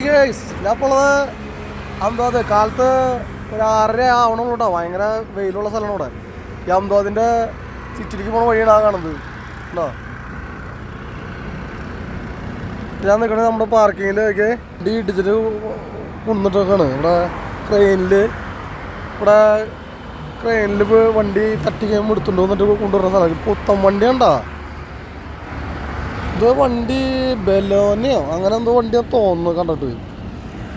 Guys അമ്പത് കാലത്ത് ഒരു ആറര ആവണം കേട്ടോ ഭയങ്കര വെയിലുള്ള സ്ഥലമാണ് ഇവിടെ ഈ അഹമ്മദാബാദിന്റെ ചിറ്റിരിക്ക് പോണ വഴിയാണ് ആ കാണുന്നത്. ഉണ്ടോ ഞാൻ നിൽക്കണത് നമ്മുടെ പാർക്കിങ്ങിലേക്ക് ഡി ഇടിച്ചിട്ട് കൊണ്ടിട്ടൊക്കെയാണ് ഇവിടെ ക്രെയിനിൽ ഇവിടെ ക്രെയിനിൽ വണ്ടി തട്ടി കഴിയുമ്പോൾ എടുത്തുകൊണ്ട് വന്നിട്ട് കൊണ്ടുവരുന്ന സ്ഥലം. പുത്തൻ വണ്ടി കണ്ടാ ഇത് വണ്ടി ബലോനയോ? അങ്ങനെ എന്തോ വണ്ടിയാ തോന്നുന്നു കണ്ടിട്ട്.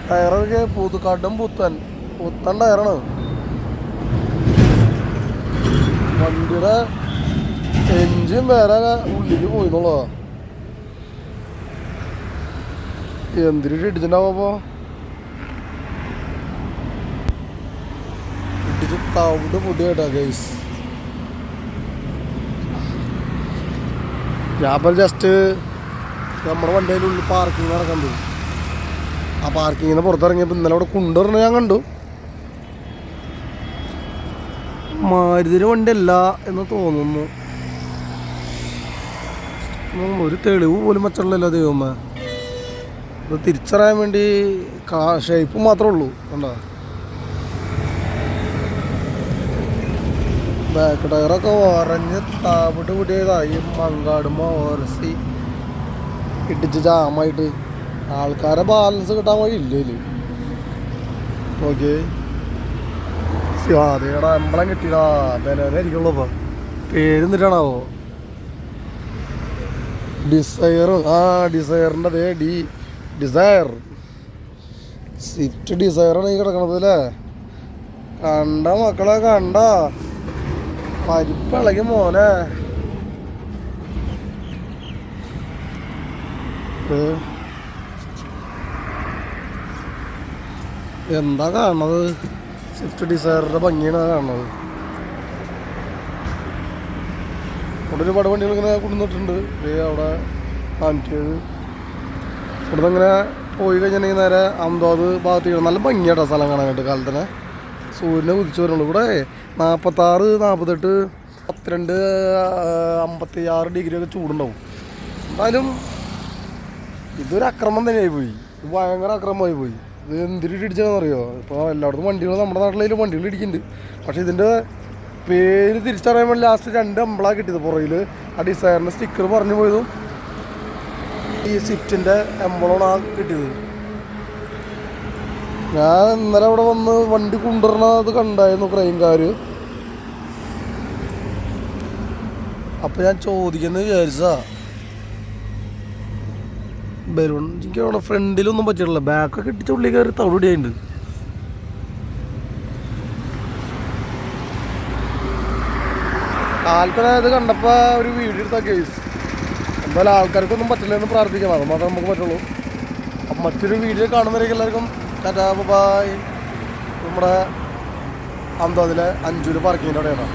ടയറൊക്കെ പുതുക്കാട്ടും പുത്തൻ. പുത്തൻ ടയറാണ്. വണ്ടിയുടെ എൻജിൻ വേറെ ഉള്ളിൽ പോയിന്നുള്ളതാ. എന്തിനു ഇടിച്ചിട്ടുണ്ടാവോ ഇടിച്ച് തവിട് പൊടി കേട്ടാ ഗൈസ് ഞാൻ ജസ്റ്റ് നമ്മുടെ വണ്ടിയുടെ ഉള്ളിൽ പാർക്കിംഗ് പോയി. ആ പാർക്കിങ്ങിൽ നിന്ന് പുറത്തിറങ്ങിയപ്പോൾ ഇന്നലെ അവിടെ കൊണ്ടുവരണ ഞാൻ കണ്ടു. മാരുതിയുടെ വണ്ടി അല്ല എന്ന് തോന്നുന്നു. ഒരു തെളിവ് പോലും വെച്ചിട്ടില്ലല്ലോ ദൈവമേ. ഇത് തിരിച്ചറിയാൻ വേണ്ടി കാ ഷേപ്പ് മാത്രമേ ഉള്ളൂ കണ്ടോ? ബാക്ക് ടയറൊക്കെ ഉറഞ്ഞ് താപിട്ട് കൂട്ടിയതായി മങ്കാടുമ്പോൾ ഓരസി ഇടിച്ച് ജാമായിട്ട്. ആൾക്കാരെ ബാലൻസ് കിട്ടാൻ വഴി ഇല്ല ഓക്കേ സ്വാതിയുടെ അമ്പളം കിട്ടിയടാ ബനാനായിരിക്കുള്ളൂ ഇപ്പൊ. പേര് എന്നിട്ടാണാവോ ഡിസയർ ആ ഡിസയറിന്റെ അതേ ഡി. ഡിസയർ സ്വിഫ്റ്റ് ഡിസയറാണ് ഈ കിടക്കണത് അല്ലേ? കണ്ട മക്കളെ കണ്ട. പരിപ്പിളകി മോനെ. എന്താ കാണണത്? സ്വിഫ്റ്റ് ഡിസയറിന്റെ ഭംഗിയാണ് കാണുന്നത് ഇവിടെ ഒരുപാട് വണ്ടികൾ ഇങ്ങനെ കൊണ്ടുവന്നിട്ടുണ്ട്. അവിടെ നാനൂറ്റിയേഴ് ഇവിടുന്ന് ഇങ്ങനെ പോയി കഴിഞ്ഞിട്ടുണ്ടെങ്കിൽ നേരെ അഹമ്മദാബാദ് ഭാഗത്തേക്ക് നല്ല ഭംഗിയാട്ടോ സ്ഥലം കാണാനായിട്ട് കാലത്തന്നെ സൂര്യനെ ഉദിച്ചു വരുന്നുള്ളൂ ഇവിടെ നാൽപ്പത്താറ് നാൽപ്പത്തെട്ട് പത്തിരണ്ട് അമ്പത്തി ആറ് ഡിഗ്രി ഒക്കെ ചൂടുണ്ടാവും. എന്നാലും ഇതൊരു അക്രമം തന്നെയായി പോയി. ഇത് ഭയങ്കര അക്രമമായി പോയി. ഇത് എന്തിനു ഇടിച്ചതെന്നറിയോ ഇപ്പോൾ എല്ലായിടത്തും വണ്ടികൾ നമ്മുടെ നാട്ടിലും വണ്ടികൾ ഇടിക്കുന്നുണ്ട്. പക്ഷേ ഇതിന്റെ പേര് തിരിച്ചറിയാൻ വേണ്ടി ലാസ്റ്റ് രണ്ട് അമ്പളാണ് കിട്ടിയത്. പുറകിൽ ആ ഡിസൈറിന്റെ സ്റ്റിക്കർ പറഞ്ഞു പോയതും ഈ സ്വിഫ്റ്റിന്റെ എംബളോണാണ് കിട്ടിയത്. ഞാൻ ഇന്നലെ അവിടെ വന്ന് വണ്ടി കൊണ്ടുവരണത് കണ്ടായിരുന്നു ക്രൈംകാർ അപ്പൊ ഞാൻ ചോദിക്കുന്നത് വിചാരിച്ചാ ബലൂൺ എനിക്ക് അവിടെ ഫ്രണ്ടിലൊന്നും പറ്റിയിട്ടില്ല. ബാക്കൊക്കെ ഇട്ടിച്ച ഉള്ളിൽ കയറി കാലത്ത് ഇത് കണ്ടപ്പോൾ ഒരു വീഡിയോ കേസ് എന്തായാലും ആൾക്കാർക്കൊന്നും പറ്റില്ല എന്ന് പ്രാർത്ഥിക്കണം. അത് മാത്രമേ നമുക്ക് പറ്റുള്ളൂ. അപ്പം മറ്റൊരു വീഡിയോ കാണുന്നവരേക്ക് എല്ലാവർക്കും ടാറ്റാ ബൈ നമ്മുടെ അന്തതിലെ അഞ്ചൂര് പാർക്കിങ്ങിന്റെ അവിടെയാണ്.